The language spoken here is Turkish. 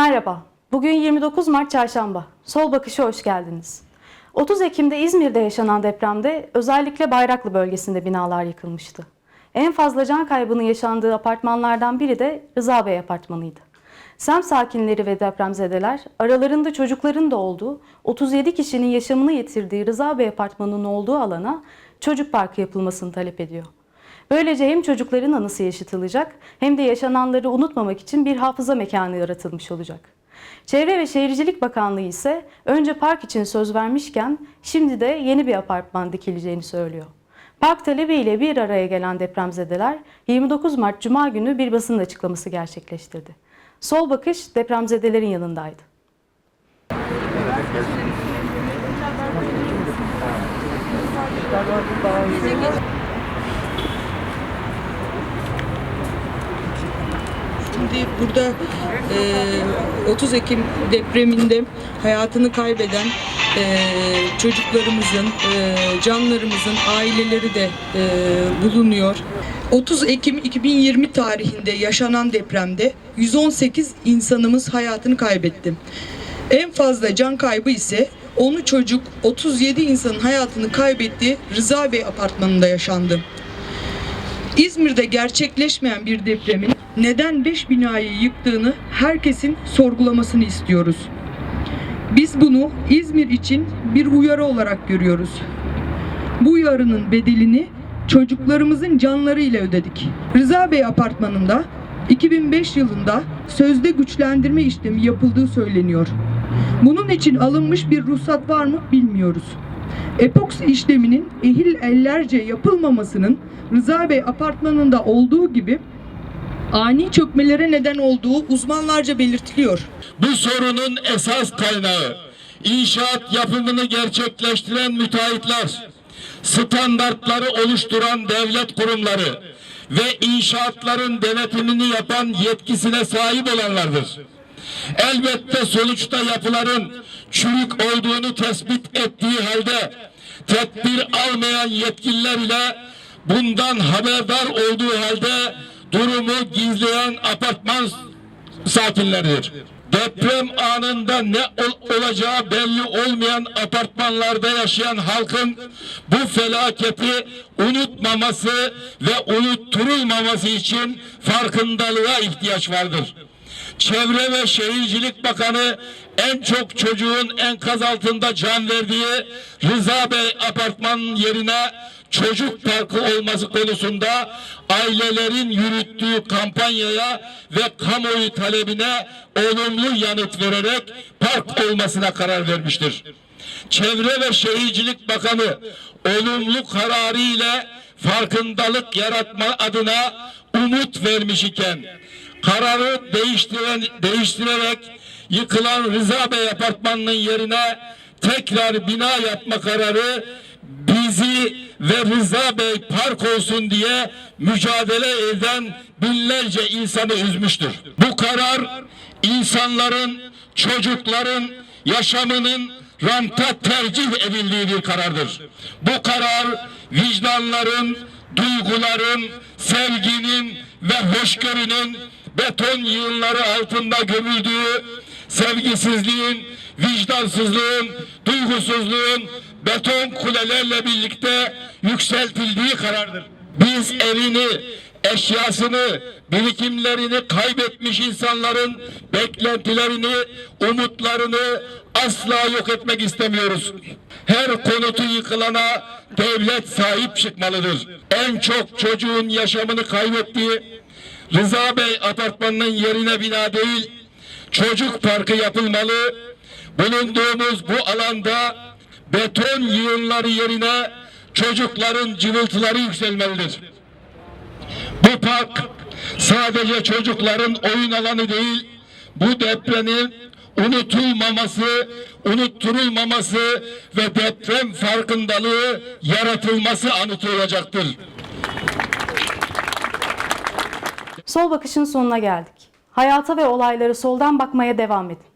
Merhaba. Bugün 29 Mart Çarşamba. Sol bakışa hoş geldiniz. 30 Ekim'de İzmir'de yaşanan depremde özellikle Bayraklı bölgesinde binalar yıkılmıştı. En fazla can kaybının yaşandığı apartmanlardan biri de Rıza Bey apartmanıydı. Semt sakinleri ve depremzedeler aralarında çocukların da olduğu 37 kişinin yaşamını yitirdiği Rıza Bey apartmanının olduğu alana çocuk parkı yapılmasını talep ediyor. Böylece hem çocukların anısı yaşatılacak hem de yaşananları unutmamak için bir hafıza mekanı yaratılmış olacak. Çevre ve Şehircilik Bakanlığı ise önce park için söz vermişken şimdi de yeni bir apartman dikileceğini söylüyor. Park talebiyle bir araya gelen depremzedeler 29 Mart Cuma günü bir basın açıklaması gerçekleştirdi. Sol bakış depremzedelerin yanındaydı. Şimdi burada e, 30 Ekim depreminde hayatını kaybeden e, çocuklarımızın, e, canlarımızın aileleri de e, bulunuyor. 30 Ekim 2020 tarihinde yaşanan depremde 118 insanımız hayatını kaybetti. En fazla can kaybı ise 10 çocuk 37 insanın hayatını kaybettiği Rıza Bey apartmanında yaşandı. İzmir'de gerçekleşmeyen bir depremin neden 5 binayı yıktığını herkesin sorgulamasını istiyoruz. Biz bunu İzmir için bir uyarı olarak görüyoruz. Bu uyarının bedelini çocuklarımızın canları ile ödedik. Rıza Bey apartmanında 2005 yılında sözde güçlendirme işlemi yapıldığı söyleniyor. Bunun için alınmış bir ruhsat var mı bilmiyoruz. Epoks işleminin ehil ellerce yapılmamasının Rıza Bey apartmanında olduğu gibi ani çökmelere neden olduğu uzmanlarca belirtiliyor. Bu sorunun esas kaynağı inşaat yapımını gerçekleştiren müteahhitler, standartları oluşturan devlet kurumları ve inşaatların denetimini yapan yetkisine sahip olanlardır. Elbette sonuçta yapıların çürük olduğunu tespit ettiği halde tedbir almayan yetkililer ile bundan haberdar olduğu halde durumu gizleyen apartman sakinleridir. Deprem anında ne ol- olacağı belli olmayan apartmanlarda yaşayan halkın bu felaketi unutmaması ve unutturulmaması için farkındalığa ihtiyaç vardır. Çevre ve Şehircilik Bakanı en çok çocuğun enkaz altında can verdiği Rıza Bey apartmanın yerine çocuk parkı olması konusunda ailelerin yürüttüğü kampanyaya ve kamuoyu talebine olumlu yanıt vererek park olmasına karar vermiştir. Çevre ve Şehircilik Bakanı olumlu kararı ile farkındalık yaratma adına umut vermiş iken kararı değiştiren, değiştirerek yıkılan Rıza Bey apartmanının yerine tekrar bina yapma kararı bizi ve Rıza Bey park olsun diye mücadele eden binlerce insanı üzmüştür. Bu karar insanların, çocukların yaşamının ranta tercih edildiği bir karardır. Bu karar vicdanların, duyguların, sevginin ve hoşgörünün beton yığınları altında gömüldüğü sevgisizliğin, vicdansızlığın, duygusuzluğun beton kulelerle birlikte yükseltildiği karardır. Biz evini, eşyasını, birikimlerini kaybetmiş insanların beklentilerini, umutlarını asla yok etmek istemiyoruz. Her konutu yıkılana devlet sahip çıkmalıdır. En çok çocuğun yaşamını kaybettiği Rıza Bey apartmanının yerine bina değil, çocuk parkı yapılmalı. Bulunduğumuz bu alanda beton yığınları yerine çocukların cıvıltıları yükselmelidir. Bu park sadece çocukların oyun alanı değil, bu depremin unutulmaması, unutturulmaması ve deprem farkındalığı yaratılması anıtı olacaktır. Sol bakışın sonuna geldik. Hayata ve olaylara soldan bakmaya devam edin.